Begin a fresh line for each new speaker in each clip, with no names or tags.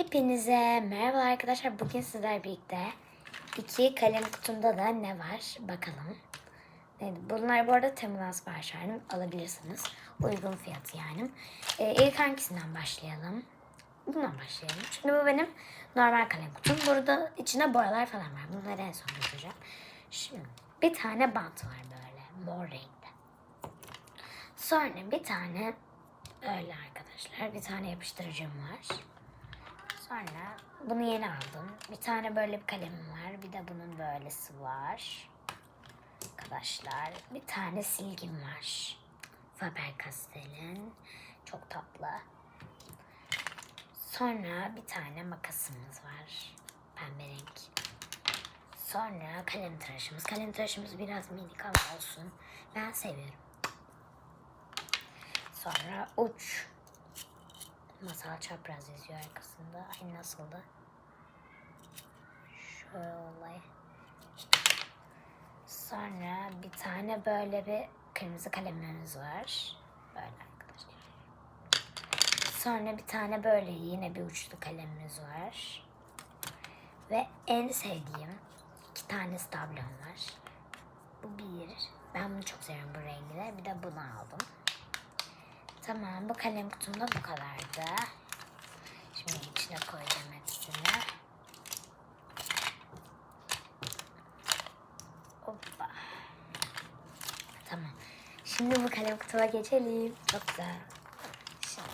Hepinize merhaba arkadaşlar. Bugün sizler birlikte iki kalem kutumda da ne var bakalım. Bunlar bu arada Temu'dan sipariş. Alabilirsiniz. Uygun fiyatı yani. Ee, ilk hangisinden başlayalım? Bundan başlayalım. Şimdi bu benim normal kalem kutum. Burada içine boyalar falan var. Bunları en son göstereceğim. Şimdi bir tane bant var böyle mor renkte. Sonra bir tane öyle arkadaşlar. Bir tane yapıştırıcım var. Sonra bunu yeni aldım. Bir tane böyle bir kalemim var. Bir de bunun böylesi var. Arkadaşlar bir tane silgim var. Faber-Castell'in. Çok tatlı. Sonra bir tane makasımız var. Pembe renk. Sonra kalem tıraşımız. Kalem tıraşımız biraz minik ama olsun. Ben seviyorum. Sonra uç. Masal çapraz yazıyor arkasında. Ay nasıldı? Şöyle. Sonra bir tane böyle bir kırmızı kalemimiz var. Böyle arkadaşlar. Sonra bir tane böyle yine bir uçlu kalemimiz var. Ve en sevdiğim iki tane tablom var. Bu bir. Ben bunu çok seviyorum bu rengi de. Bir de bunu aldım. Tamam bu kalem kutumda bu kadardı. Şimdi içine koyacağım hepsini. Hoppa. Tamam. Şimdi bu kalem kutuma geçelim. Çok güzel. Şimdi.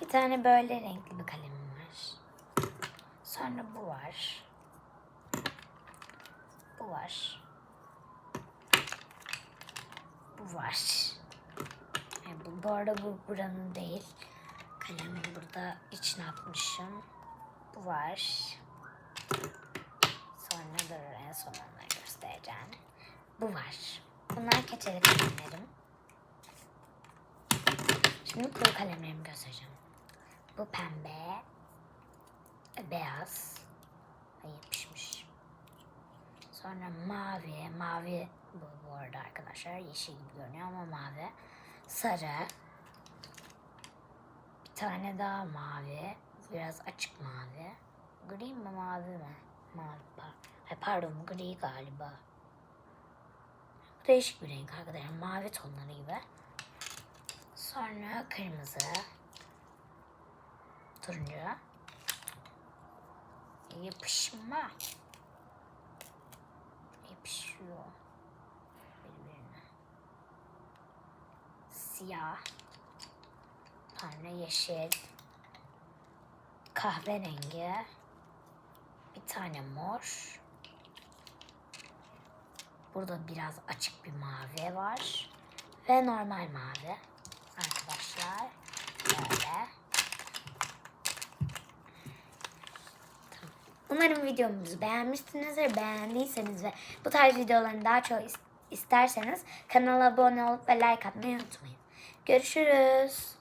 Bir tane böyle renkli bir kalemim var. Sonra bu var. Bu var. Bu var. Yani bu, bu arada bu buranın değil. Kalemi burada içine atmışım. Bu var. Sonra dur en son onları göstereceğim. Bu var. Bunlar keçeli kalemlerim. Şimdi kuru kalemlerimi göstereceğim. Bu pembe. Beyaz. Ay yapışmış. Sonra mavi. Mavi bu, bu arada arkadaşlar. Yeşil gibi görünüyor ama mavi. Sarı. Bir tane daha mavi. Biraz açık mavi. Gri mi mavi mi? Mavi. par- Ay pardon gri galiba. Değişik bir renk arkadaşlar. Mavi tonları gibi. Sonra kırmızı. Turuncu. Yapışma. Siyah. Sonra yeşil. Kahverengi. Bir tane mor. Burada biraz açık bir mavi var. Ve normal mavi. Arkadaşlar. Böyle. Umarım videomuzu beğenmişsinizdir. Beğendiyseniz ve bu tarz videoların daha çok is- isterseniz kanala abone olup ve like atmayı unutmayın. Görüşürüz.